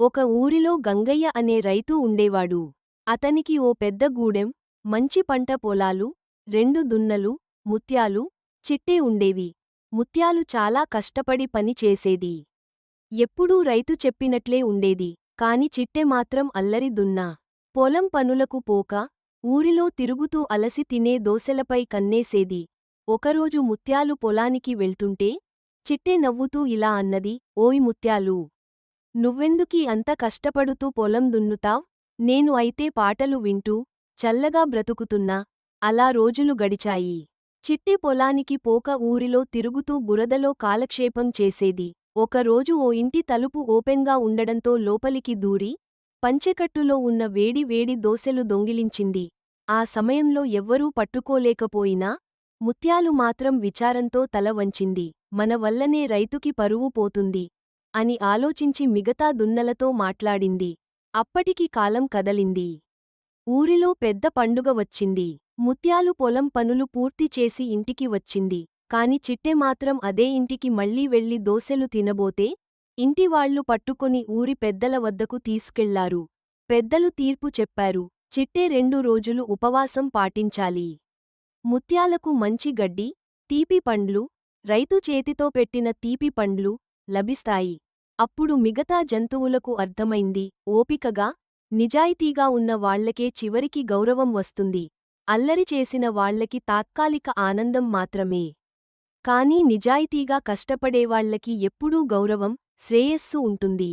ఒక ఊరిలో గంగయ్య అనే రైతు ఉండేవాడు. అతనికి ఓ పెద్ద గూడెం మంచి పంట పొలాలు రెండు దున్నలు ముత్యాలు చిట్టే ఉండేవి. ముత్యాలు చాలా కష్టపడి పని చేసేది. ఎప్పుడూ రైతు చెప్పినట్లే ఉండేది. కాని చిట్టె మాత్రం అల్లరి దున్నా. పొలం పనులకు పోక ఊరిలో తిరుగుతూ అలసి తినే దోసెలపై కన్నేసేది. ఒకరోజు ముత్యాలు పొలానికి వెళ్తుంటే చిట్టె నవ్వుతూ ఇలా అన్నది ఓయ్ ముత్యాలు! నువ్వెందుకీ అంత కష్టపడుతూ పొలం దున్నుతావ్? నేను అయితే పాటలు వింటూ చల్లగా బ్రతుకుతున్నా అలా రోజులు గడిచాయి. చిట్టి పొలానికి పోక ఊరిలో తిరుగుతూ బురదలో కాలక్షేపం చేసేది. ఒకరోజు ఓ ఇంటి తలుపు ఓపెన్గా ఉండడంతో లోపలికి దూరి పంచెకట్టులో ఉన్న వేడి వేడి దోసెలు దొంగిలించింది. ఆ సమయంలో ఎవ్వరూ పట్టుకోలేకపోయినా ముత్యాలు మాత్రం విచారంతో తల వంచింది. మన వల్లనే రైతుకి పరువు పోతుంది. అని ఆలోచించి మిగతా దున్నలతో మాట్లాడింది. అప్పటికి కాలం కదలింది. ఊరిలో పెద్ద పండుగ వచ్చింది. ముత్యాలు పొలం పనులు పూర్తి చేసి ఇంటికి వచ్చింది. కాని చిట్టె మాత్రం అదే ఇంటికి మళ్ళీ వెళ్ళి దోసెలు తినబోతే ఇంటివాళ్ళు పట్టుకొని ఊరి పెద్దల వద్దకు తీసుకెళ్ళారు. పెద్దలు తీర్పు చెప్పారు. చిట్టే రెండు రోజులు ఉపవాసం పాటించాలి. ముత్యాలకు మంచి గడ్డి తీపి పండ్లు రైతు చేతితో పెట్టిన తీపి పండ్లు లభిస్తాయి. అప్పుడు మిగతా జంతువులకు అర్థమైంది. ఓపికగా నిజాయితీగా ఉన్న వాళ్ళకే చివరికి గౌరవం వస్తుంది. అల్లరి చేసిన వాళ్ళకి తాత్కాలిక ఆనందం మాత్రమే. కానీ నిజాయితీగా కష్టపడేవాళ్ళకి ఎప్పుడూ గౌరవం శ్రేయస్సు ఉంటుంది.